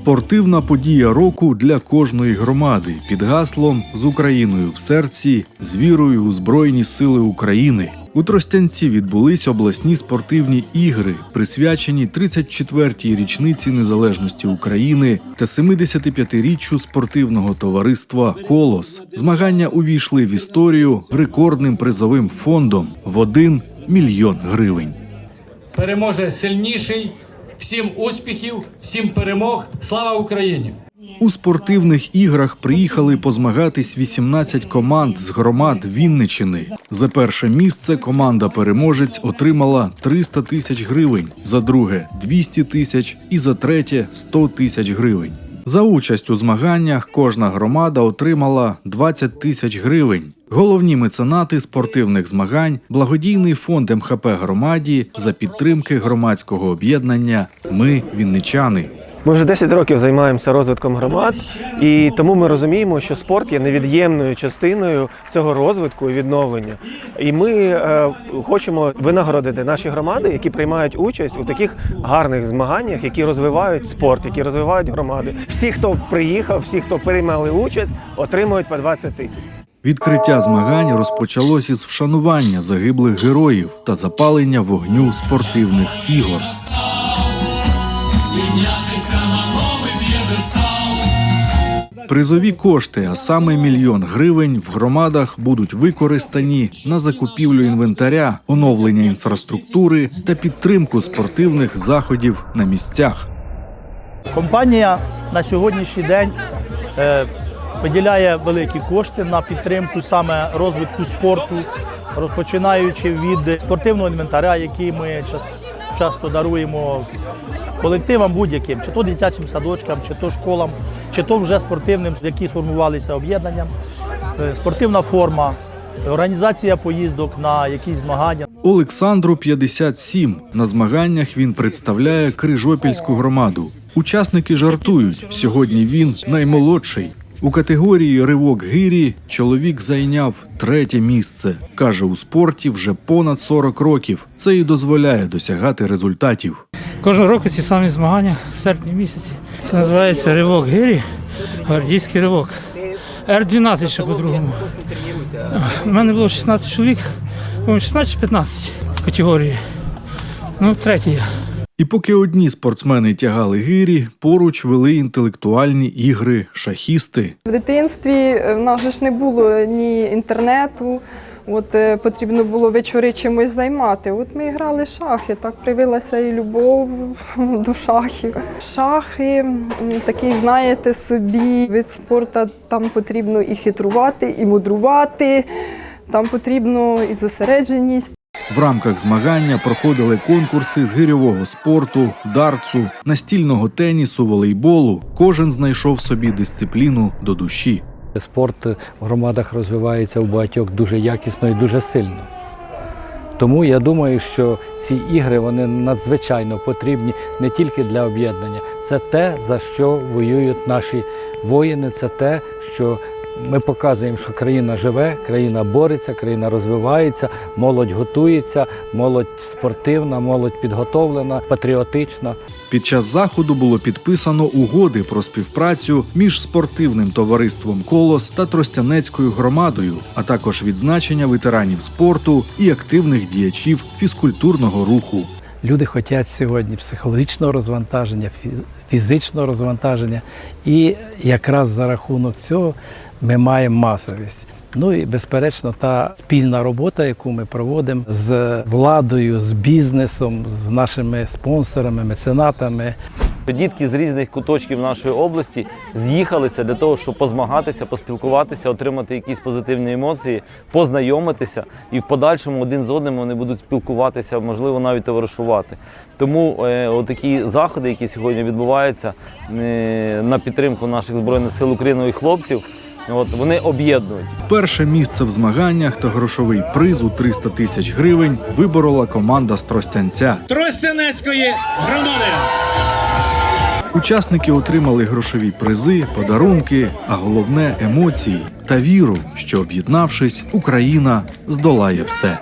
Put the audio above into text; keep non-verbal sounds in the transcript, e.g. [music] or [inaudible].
Спортивна подія року для кожної громади під гаслом з Україною в серці, з вірою у Збройні Сили України. У Тростянці відбулись обласні спортивні ігри, присвячені 34-й річниці незалежності України та 75-річчю спортивного товариства Колос. Змагання увійшли в історію рекордним призовим фондом в 1 мільйон гривень. переможе сильніший. Всім успіхів, всім перемог. Слава Україні! У спортивних іграх приїхали позмагатись 18 команд з громад Вінничини. За перше місце команда переможець отримала 300 тисяч гривень, за друге 200 тисяч і за третє 100 тисяч гривень. За участь у змаганнях кожна громада отримала 20 тисяч гривень. Головні меценати спортивних змагань благодійний фонд МХП громаді за підтримки громадського об'єднання Ми Вінничани. Ми вже 10 років займаємося розвитком громад, і тому ми розуміємо, що спорт є невід'ємною частиною цього розвитку і відновлення. І ми е, хочемо винагородити наші громади, які приймають участь у таких гарних змаганнях, які розвивають спорт, які розвивають громади. Всі, хто приїхав, всі, хто приймали участь, отримують по 20 тисяч. Відкриття змагань розпочалось із вшанування загиблих героїв та запалення вогню спортивних ігор. Призові кошти, а саме мільйон гривень, в громадах будуть використані на закупівлю інвентаря, оновлення інфраструктури та підтримку спортивних заходів на місцях. Компанія на сьогоднішній день е, виділяє великі кошти на підтримку саме розвитку спорту, розпочинаючи від спортивного інвентаря, який ми час- часто даруємо колективам будь-яким, чи то дитячим садочкам, чи то школам, чи то вже спортивним, які сформувалися об'єднанням, Е, спортивна форма, організація поїздок на якісь змагання. Олександру 57. На змаганнях він представляє Крижопільську громаду. Учасники жартують. Сьогодні він наймолодший. У категорії ривок гирі чоловік зайняв третє місце. каже у спорті вже понад 40 років. Це і дозволяє досягати результатів. Кожного року ці самі змагання в серпні місяці. Це називається ривок гирі, гвардійський ривок. Р-12 ще по-другому. У мене було 16 чоловік, по-моєму, 16 чи 15 категорії. Ну, третій я. І поки одні спортсмени тягали гирі, поруч вели інтелектуальні ігри шахісти. В дитинстві е, в нас ж не було ні інтернету. От е, потрібно було вечори чимось займати. От ми грали шахи, так привилася і любов [laughs] до шахів. Шахи такий, знаєте, собі вид спорту, там потрібно і хитрувати, і мудрувати, там потрібно і зосередженість. В рамках змагання проходили конкурси з гирьового спорту, дартсу, настільного тенісу, волейболу. Кожен знайшов собі дисципліну до душі. Спорт в громадах розвивається у багатьох дуже якісно і дуже сильно. Тому я думаю, що ці ігри вони надзвичайно потрібні не тільки для об'єднання. Це те, за що воюють наші воїни, це те, що ми показуємо, що країна живе, країна бореться, країна розвивається, молодь готується, молодь спортивна, молодь підготовлена, патріотична. Під час заходу було підписано угоди про співпрацю між спортивним товариством Колос та Тростянецькою громадою, а також відзначення ветеранів спорту і активних діячів фізкультурного руху. Люди хочуть сьогодні психологічного розвантаження, фі- фізичного розвантаження, і якраз за рахунок цього ми маємо масовість. Ну і безперечно, та спільна робота, яку ми проводимо з владою, з бізнесом, з нашими спонсорами, меценатами. Дітки з різних куточків нашої області з'їхалися для того, щоб позмагатися, поспілкуватися, отримати якісь позитивні емоції, познайомитися і в подальшому один з одним вони будуть спілкуватися, можливо, навіть товаришувати. Тому е, отакі заходи, які сьогодні відбуваються е, на підтримку наших збройних сил України і хлопців, от вони об'єднують. Перше місце в змаганнях та грошовий приз у 300 тисяч гривень виборола команда з Тростянця. Тростянецької громади! Учасники отримали грошові призи, подарунки, а головне емоції та віру, що об'єднавшись, Україна здолає все.